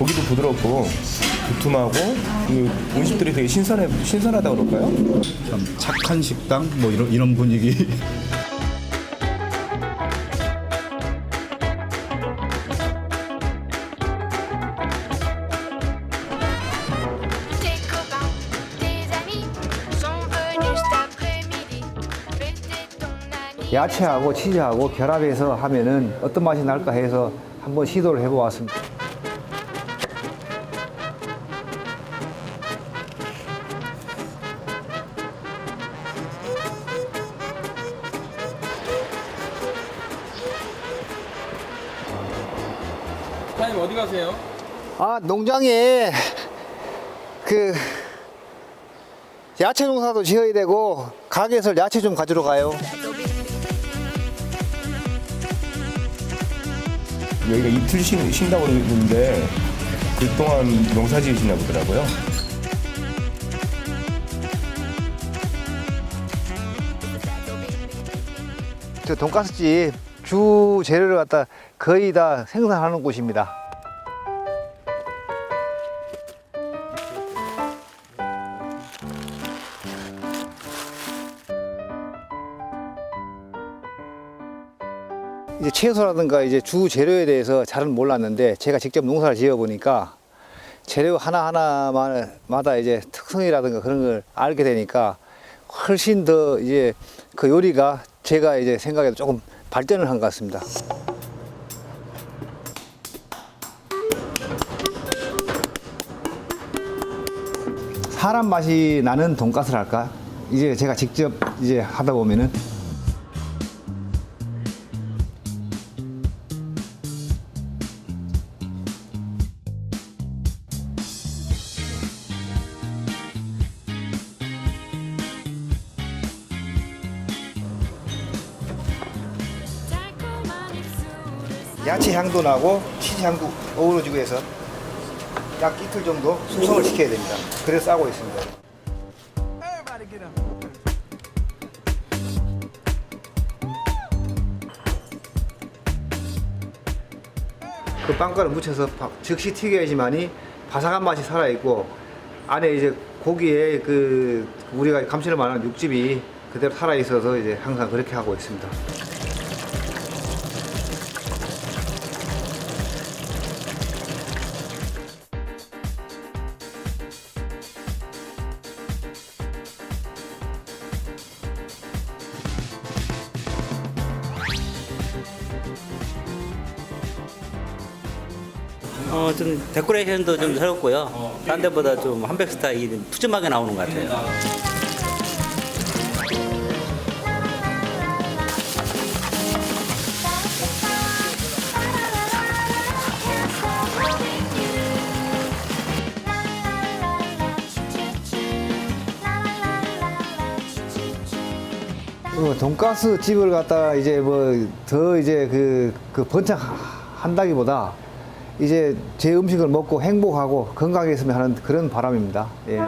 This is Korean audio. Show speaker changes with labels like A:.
A: 고기도 부드럽고 두툼하고 그 음식들이 되게 신선해 신선하다 그럴까요?
B: 참 착한 식당 뭐 이런 이런 분위기.
C: 야채하고 치즈하고 결합해서 하면은 어떤 맛이 날까 해서 한번 시도를 해보았습니다.
D: 사장님 어디 가세요?
C: 아 농장에 그 야채 농사도 지어야 되고 가게에서 야채 좀 가지러 가요.
A: 여기가 이틀 쉰, 쉰다고 그러는데 그동안 농사 지으시나 보더라고요.
C: 저 돈가스집 주 재료를 갖다 거의 다 생산하는 곳입니다. 이제 채소라든가 이제 주 재료에 대해서 잘은 몰랐는데 제가 직접 농사를 지어 보니까 재료 하나하나마다 이제 특성이라든가 그런 걸 알게 되니까 훨씬 더 이제 그 요리가 제가 이제 생각해도 조금 발전을 한 것 같습니다. 사람 맛이 나는 돈가스랄까? 이제 제가 직접 이제 하다 보면은 야채 향도 나고 치즈 향도 어우러지고 해서 약 이틀 정도 숙성을 시켜야 됩니다. 그래서 싸고 있습니다. 그 빵가루 묻혀서 바- 즉시 튀겨야지만이 바삭한 맛이 살아 있고 안에 이제 고기에 그 우리가 감칠을 만한 육즙이 그대로 살아 있어서 이제 항상 그렇게 하고 있습니다.
E: 어, 좀 데코레이션도 좀 새롭고요. 딴 데보다 좀 한백 스타일이 푸짐하게 나오는 것 같아요.
C: 어, 돈가스 집을 갖다가 이제 뭐 더 이제 그, 그 번창 한다기보다 이제 제 음식을 먹고 행복하고 건강했으면 하는 그런 바람입니다. 예.